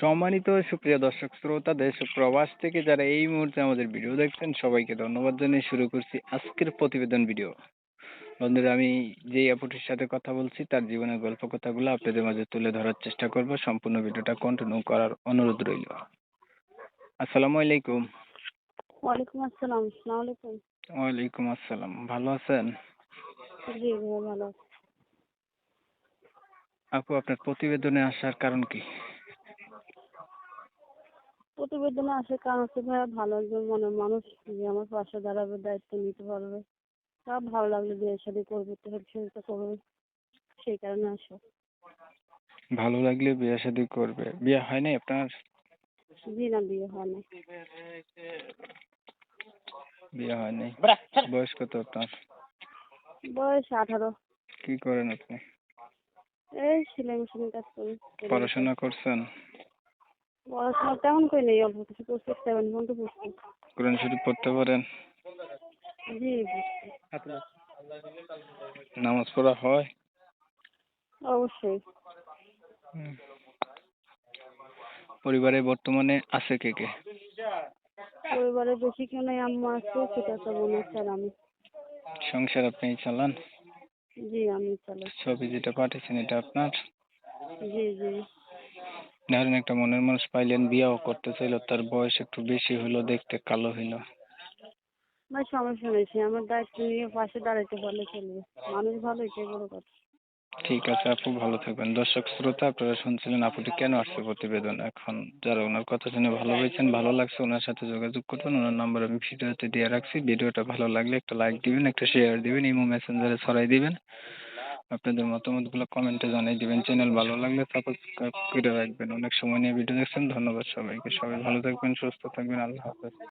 সম্মানিত সুপ্রিয় দর্শক শ্রোতা দেশ প্রবাস থেকে যারা এই মুহূর্তে আমাদের ভিডিও দেখছেন সবাইকে ধন্যবাদ জানিয়ে শুরু করছি আজকের প্রতিবেদন ভিডিও। বন্ধুরা আমি যেই আপুটির সাথে কথা বলছি তার জীবনের গল্প কথাগুলো আপনাদের মাঝে তুলে ধরার চেষ্টা করব। সম্পূর্ণ ভিডিওটা কন্টিনিউ করার অনুরোধ রইল। আসসালামু আলাইকুম। ওয়ালাইকুম আসসালাম আসসালামু আলাইকুম। ওয়ালাইকুম আসসালাম ভালো আছেন? জি ভালো আপু আপনার প্রতিবেদনে আসার কারণ কি? প্রতিবেদনে আসে কারণ হচ্ছে ভাইয়া ভালো একজন মনের মানুষ যে আমার পাশে দাঁড়াবে দায়িত্ব নিতে পারবে। তা ভালো লাগলে বিয়ে শাদি করবে তো সহযোগিতা করবে সেই কারণে আসা। ভালো লাগলে বিয়ে শাদী করবে। বিয়ে হয় নাই আপনার? জি না বিয়ে হয় না বিয়ে হয় নাই। বয়স কত আপনার? বয়স আঠারো। কি করেন আপনি? এই সেলাই মেশিনের কাজ করি। পড়াশোনা করছেন? পড়াশোনা তেমন করে নেই অল্প কিছু করছি সেভেন পর্যন্ত পড়ছি কোরআন শরীফ পড়তে পারেন? জি নামাজ পড়া হয়? অবশ্যই। পরিবারে বর্তমানে আছে কে কে? পরিবারে বেশি কেউ নেই আম্মা আছে সেটা একটা বোন আছে আর আমি। সংসার আপনি চালান? জি আমি চালাই। ছবি যেটা পাঠিয়েছেন এটা আপনার? জি জি। ধরেন একটা মনের মানুষ পাইলেন বিয়েও করতে চাইলো তার বয়স একটু বেশি হলো দেখতে কালো হইল। ভাই সমস্যা নেই সে আমার দায়িত্ব নিয়ে পাশে দাঁড়াইতে পারলে চলবে। মানুষ ভালো এটাই বড় কথা। ঠিক আছে আপু ভালো থাকবেন। দর্শক শ্রোতা আপনারা শুনছিলেন আপুটি কেন আসছে প্রতিবেদন? এখন যারা ওনার কথা শুনে ভালো হয়েছেন ভালো লাগছে ওনার সাথে যোগাযোগ করবেন ওনার নাম্বার আমি ভিডিওতে দিয়ে রাখছি। ভিডিওটা ভালো লাগলে একটা লাইক দিবেন একটা শেয়ার দিবেন ইমো মেসেঞ্জারে ছড়াই দিবেন। আপনাদের মতামতগুলো কমেন্টে জানিয়ে দেবেন। চ্যানেল ভালো লাগলে সাবস্ক্রাইব করে রাখবেন। অনেক সময় নিয়ে ভিডিও দেখছেন। ধন্যবাদ সবাইকে। সবাই ভালো থাকবেন, সুস্থ থাকবেন। আল্লাহ হাফেজ।